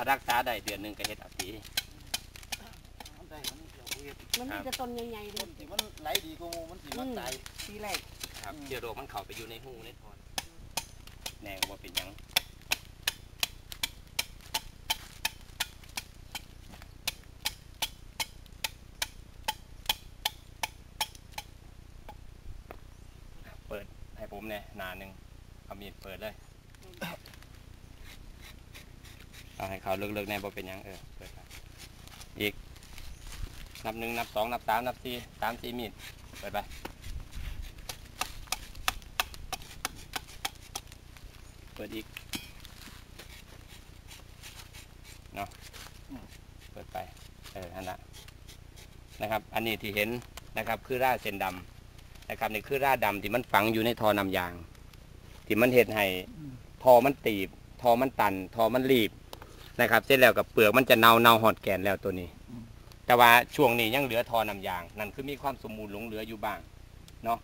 ถ้ารักษาได้เดือนหนึงก็เฮ็ดเอาสีมันได้มันเดี๋ยวเฮ็ดมันมีแต่ต้นใหญ่ๆเลต้ยนที่มันไหลดีกว่าหมูมันสิมันตายทีแรกครับเชื้อโรคมันเข้าไปอยู่ในหูในทอนแน่ว่าเป็นหยังเปิดให้ผมเนี่ยหนาหนึ่งเอามีดเปิดเลย เอาให้เขาเลิกๆแน่บ่เป็นยังเออเปิดไปอีก นับหนึ่งนับสองนับสามนับสี่สามสี่มีดเปิดไปเปิดอีกเนาะเปิดไปเอออันละนะครับ อันนี้ที่เห็นนะครับคือร่าเส้นดำนะครับนี่คือร่าดำที่มันฝังอยู่ในทอนำยาง ที่มันเห็ดให้ทอมันตีบ ทอมันตัน ทอมันรีบ นะครับ เสร็จแล้วกับเปลือกมันจะเนาเนาหอดแก่นแล้วตัวนี้ แต่ว่าช่วงนี้ยังเหลือทอนำยาง นั่นคือมีความสมบูรณ์หลงเหลืออยู่บ้างเนาะ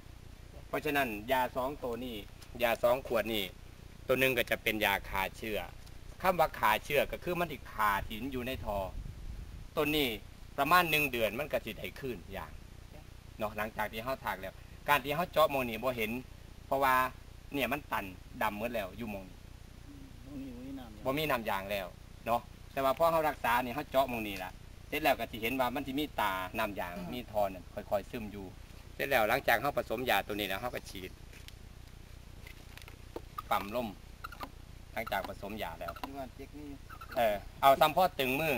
เพราะฉะนั้นยาสองตัวนี้ยาสองขวดนี่ตัวหนึ่งก็จะเป็นยาขาเชื้อคำว่าขาเชื้อก็คือมันที่ขาที่มันอยู่ในทอตัวนี้ประมาณหนึ่งเดือนมันก็สิได้ขึ้นอย่างเนาะหลังจากที่เขาถากแล้ว การที่เขาเจาะหมองนี่บ่เห็น เพราะว่าเนี่ยมันตันดำหมดแล้วอยู่หมองนี้ตรงนี้มีน้ำบ่มีน้ำยางแล้ว เนาะแต่ว่าพอเขารักษาเนี่ยเขาเจาะหมองนี้ละเสร็จแล้วก็สิเห็นว่ามันจะมีตาน้ำยางมีทอนั่นค่อยๆซึมอยู่ เสร็จแล้วหลังจากเขาผสมยาตัวนี้แล้วเขาก็ฉีดปั๊มลมหลังจากผสมยาแล้วที่ว่าเจ๊กนี่เออเอาซ้ำพ่อตึงมือ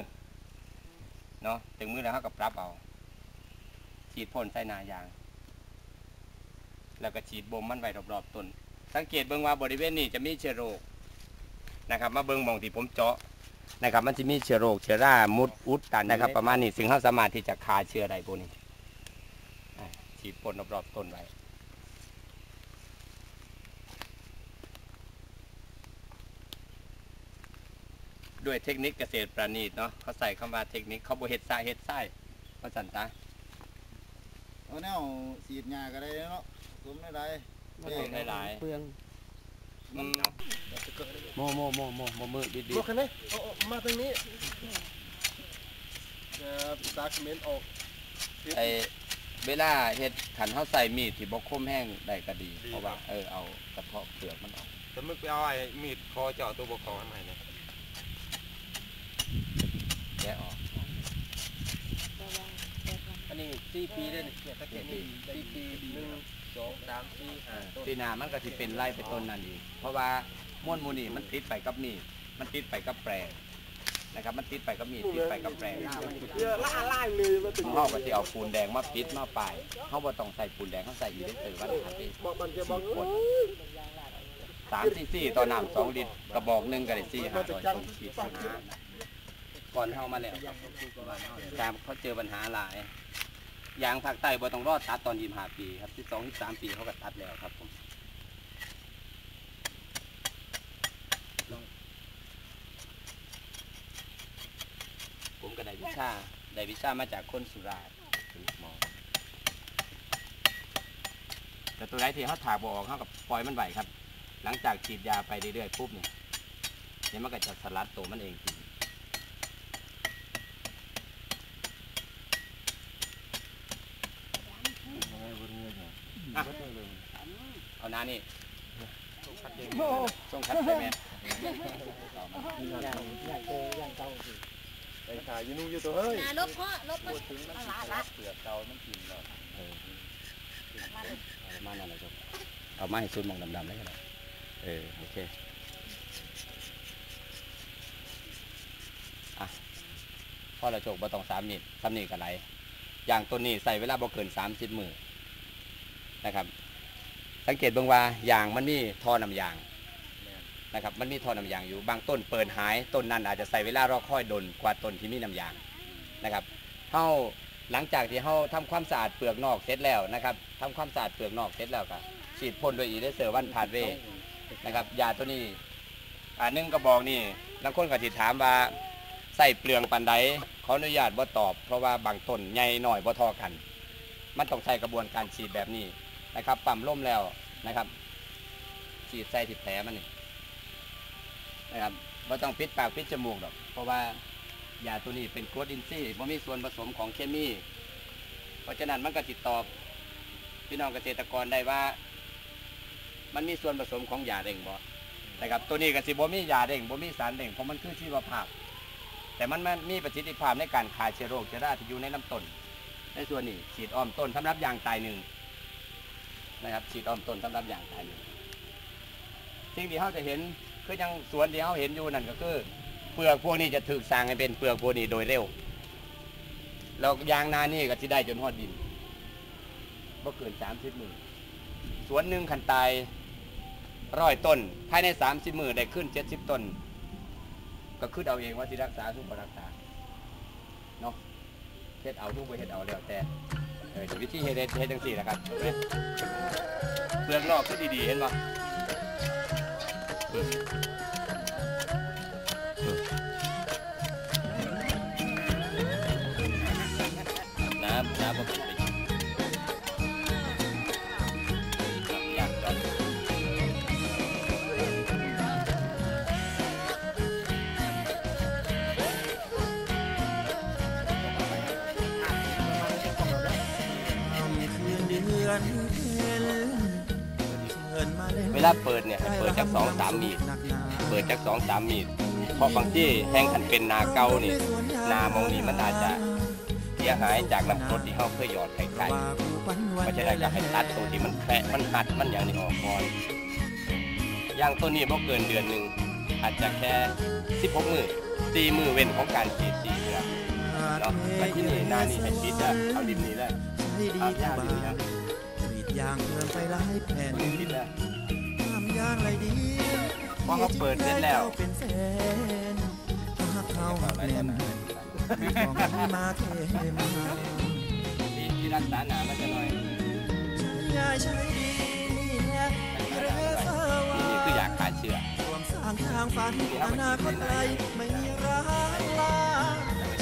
เนาะตึงมือแล้วเขาก็ปรับเอา ฉีดพ่นใส่หนายาง แล้วก็ฉีดบ่มมันไว้รอบๆต้นสังเกตเบิ่งว่าบริเวณนี้จะมีเชื้อโรคนะครับ มาเบิ่งหมองที่ผมเจาะ นะครับมันจะมีเชื้อโรคเชื้อรามุดอุดตันนะครับ ประมาณนี้ซึ่งเขาสามารถที่จะฆ่าเชื้อได้พวกนี้อ่าฉีดพ่นรอบๆต้นไว้ด้วยเทคนิคเกษตรประณีตเนาะเขาใส่คำว่าเทคนิคเขาบ่เฮ็ดซ่าเฮ็ดไส้เขาสันตาเอาแนวสีดหญ้าก็ได้เนาะสมได้ไรผสมหลายเปลืองๆอืม โมโมโมโมโมมือดีบอกคันนี้เอาเอามาทางนี้เอ่อตาคอมเมนต์ออกไอเวลาเฮ็ดขันเขาใส่มีดที่บ่คมแห้งได้ก็ดี เพราะว่าเออเอากระเทาะเปลือกมันออกแต่มึงไปเอาไอ้มีดคอเจาะตัวบกคออันใหม่เนี่ยแกะออกอันนี้สี่ปีได้เนี่ยตะเกียบนี่สี่ปีหนึ่งสองสามสี่ห้าต้น ปีหน้ามันก็สิเป็นไร่ไปต้นนั่นอีกเพราะว่าม้วนหมูนี่มันติดไปกับมีดมันติดไปกับแปลงนะครับ มันติดไปกับมีดติดไปกับแปลงเยอะล่าล่าเลยมาถึงเฮาก็สิเอาปูนแดงมาปิดมาปลายเฮาบ่ต้องใส่ปูนแดงเฮาใส่อีเดนเตอร์วันหัดเองบอกมันจะบอกขวดสามซีซีต่อน้ำสองลิตรกระบอกหนึ่งก็ได้สี่ห้าร้อยต้นขีดปัญหาก่อนเข้ามาแล้วแต่เขาเจอปัญหาหลายอ ย่างภาคใต้บ่ต้องรอดตัดตอนยี่ห้าปีครับที่สองที่สามปีเขาก็ตัดแล้วครับผมผมก็ได้วิชาได้วิชามาจากคนสุราษฎร์มอแต่ตัวไหนที่เขาถากบออกเขากับปล่อยมันไหวครับ หลังจากฉีดยาไปเรื่อยๆปุ๊บเนี่ยเดี๋ยมันก็จะสลัดตัวมันเองทีอะ เอาน้านี่ส่งคัดใช่ไหมไอ้ขายูนู่อยู่ตัวเฮ้ยนาลบเพาะลบพูดถึงมันสลัดเปลือกเกามันกินแล้วเออเอามานั่นแหละครับเอามาให้ซุนมองดำๆได้ก็ได้เออโอเคอะพอเราโจกบ่ต้องสามมิดสามนี่กับไรอย่างตัวนี้ใส่เวลาบ่เกินสามสิบมือนะครับ สังเกตเบิ่งว่ายางมันมีท่อนำยางนะครับมันมีท่อนำยางอยู่บางต้นเปิดหายต้นนั้นอาจจะใส่เวลารอค่อยดนกว่าต้นที่มีน้ำยางนะครับเฮาหลังจากที่เฮาทำความสะอาดเปลือกนอกเสร็จแล้วนะครับทำความสะอาดเปลือกนอกเสร็จแล้วก็ฉีดพ่นด้วยอีเดเซอร์วันพาดเวนะครับยาตัวนี้อ่านึงกระบอกนี่บางคนก็สิถามว่าใส่เปลืองปันใดขออนุญาตบ่าตอบ เพราะว่าบางต้นใหญ่หน่อยบ่ทอกัน มันต้องใช้กระบวนการฉีดแบบนี้ นะครับปั๊มล่มแล้วนะครับฉีดใส่ที่แผลมันนี่นะครับไม่ต้องปิดปากปิดจมูกหรอกเพราะว่ายาตัวนี้เป็นกรดอินทรีย์ไม่มีส่วนผสมของเคมี เพราะฉะนั้นมันก็ติดตอบพี่น้องเกษตรกรได้ว่า มันมีส่วนผสมของยาเร่งบ่นะครับตัวนี้ก็สิบ่มียาเร่งบ่มีสารเร่งเพราะมันคือชีวภาพ แต่มันมันมีประสิทธิภาพในการฆ่าเชื้อโรคเชื้อราที่อยู่ในลำต้นในส่วนนี้ฉีดอ้อมต้นสำหรับยางตายหนึ่ง นะครับฉีดอ้อมต้นสำหรับอย่างตายหนึ่งสิ่งที่เขาจะเห็นคือยังสวนที่เขาเห็นอยู่นั่นก็คือ เปลือกพวกนี้จะถูกสร้างให้เป็นเปลือกพวกนี้โดยเร็วแล้วยางนานี่ก็จะได้จนหอดดินบ่เกินสามสิบมือสวนหนึ่งขันตายร้อยต้น ภายในสามสิบมือได้ขึ้นเจ็ดสิบต้น ก็คือเอาเองว่าที่รักษาทุกรักษาเนาะเฮ็ดเอาทุกไปเฮ็ดเอาแล้วแต่ เออเดี๋ยววิธีเฮ็ดเฮ็ดเฮ็ดจังสี่นะครับเห็นไหมเปลือกนอกคือดีๆเห็นปะน้ำน้ำมันเป็นไปครับ อนเวลาเปิดเนี่ยให้เปิดจากสองสามมีดเปิดจากสองสามมีดเพราะบางที่แห้งขันเป็นนาเก่านี่นามองนี้มันอาจจะเสียหายจากน้ำกรดที่เขาเคยหยอดไข่ไก่เพราะฉะนั้นก็ให้ตัดตรงที่มันแคระมันหัดมันอย่างนี้ออกก่อนอย่างตัวนี้บ่เกินเดือนหนึ่งอาจจะแค่สิบหกมือตีมือเว้นของการฉีดสีเนาะแต่ที่นี่นานี่ให้ฉีดได้เอาดินนี้เลยใช้ดีเอาจัยาดินบ้านี้ กรีดยางเพิ่มไปหลายแผ่นนี้ฉีดเลยทำยางไรดีพอเขาเปิดเสร็จแล้วเป็นแสนถ้าเขาหักแน่นมีของที่มาเทมาที่ที่รักษาหนามันจะหน่อยยายใช้ดีแน่เรสวานี่คืออยากขาเชื้อรวมสร้างทางฝันอนาคตไกลไม่มีร้างลาแล้วก็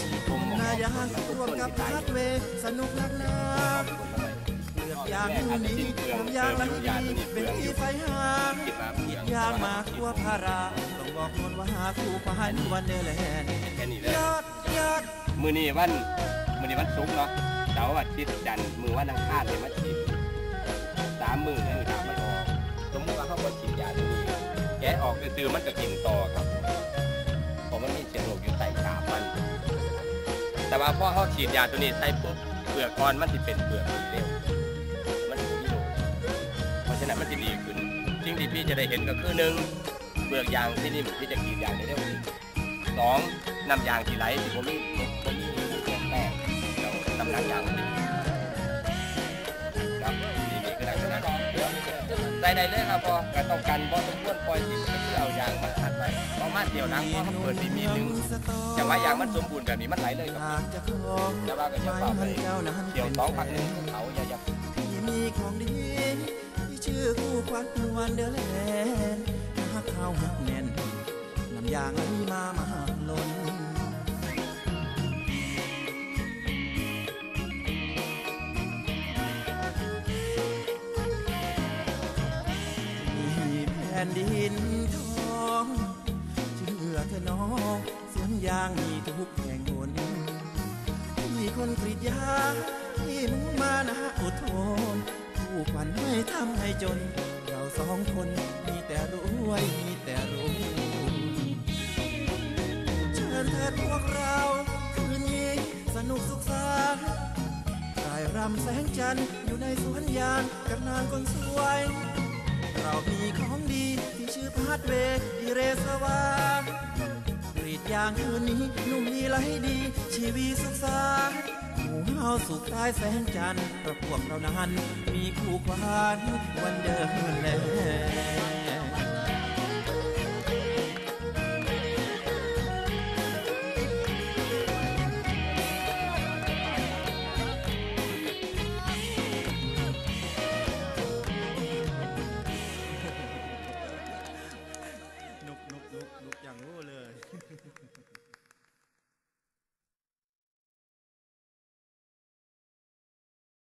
ฉีดปุ่มนายางรวมกับพัดเวสนุกนักหนา เลือกยางนี้ทำยางลังดีเป็นที่ไฟหาคิดมาเพียงยางมาทั่วพาราต้องบอกนวลว่าหาคู่ควานวันเดอร์แลนด์แค่นี้เลยยอดยอดมือนี้วันมือนี้วันศุกร์เนาะเสาร์อาทิตย์จันทร์มือวันอังคารเนี่ยมาฉีดสามมือเนี่ยถามมันออกสมมติว่าเขาบอฉีดยาตัวนี้แกะออกคือๆมันก็กินต่อครับเพราะมันมีเชื้อโรคอยู่ใต้กาบมัน แต่ว่าพอเขาฉีดยาตัวนี้ใส่ปุ๊บเปลือกก้อนมันจะเป็นเปลือกดีเร็วมันจะมีโรค เพราะฉะนั้นมันจะดีขึ้นสิ่งที่พี่จะได้เห็นก็คือหนึ่งเปลือกยางที่นิ่มที่จะกรีดยางได้เร็วขึ้สองน้ำยางที่ไหลที่ผมมีผมมีเปลี่ยนแปลงเราตำน้ำยางมันดีครับนี่นี่คือหลังจานใส่ได้เลยครับพอการต้องการบ่ต้องควรปล่อยทิ้งก็คือเอายางมาขัดไปประมาณเดียวล้างพอเขาเปิดมีมีหนึ่งจังหวะยางมันสมบูรณ์แบบนี้มันไหลเลยครับอยากจะขอแต่ว่าก็จะเฝ้าไปเกี่ยวสองพักหนึ่งเขาอย่าอย่า คู่ควันวันเดือแลนหักเขาหักแน่นน้ำยางไหลมามาล้นมีแผ่นดินทองเชื่อเธอน้องสวนยางมีทุกแห่งหนมีคนกรีดยางที่มุ่งมานะอดทน ผู้ขวัญไม่ทำให้จน เราสองคนมีแต่รวยมีแต่รวยเชิญเถิดพวกเราคืนนี้สนุกสุขสันต์รายรำแสงจันทร์อยู่ในสวนยางกับนางคนสวย เรามีของดีที่ชื่อพาดเวย์ดีเรสวากรีดยางคืนนี้นุ่มดีไหลดีชีวีสุขสันต์ มู่เฮาสุขใต้แสงจันทร์ประพวกเรานั้น มีคู่ควานวันเดิมแลนุ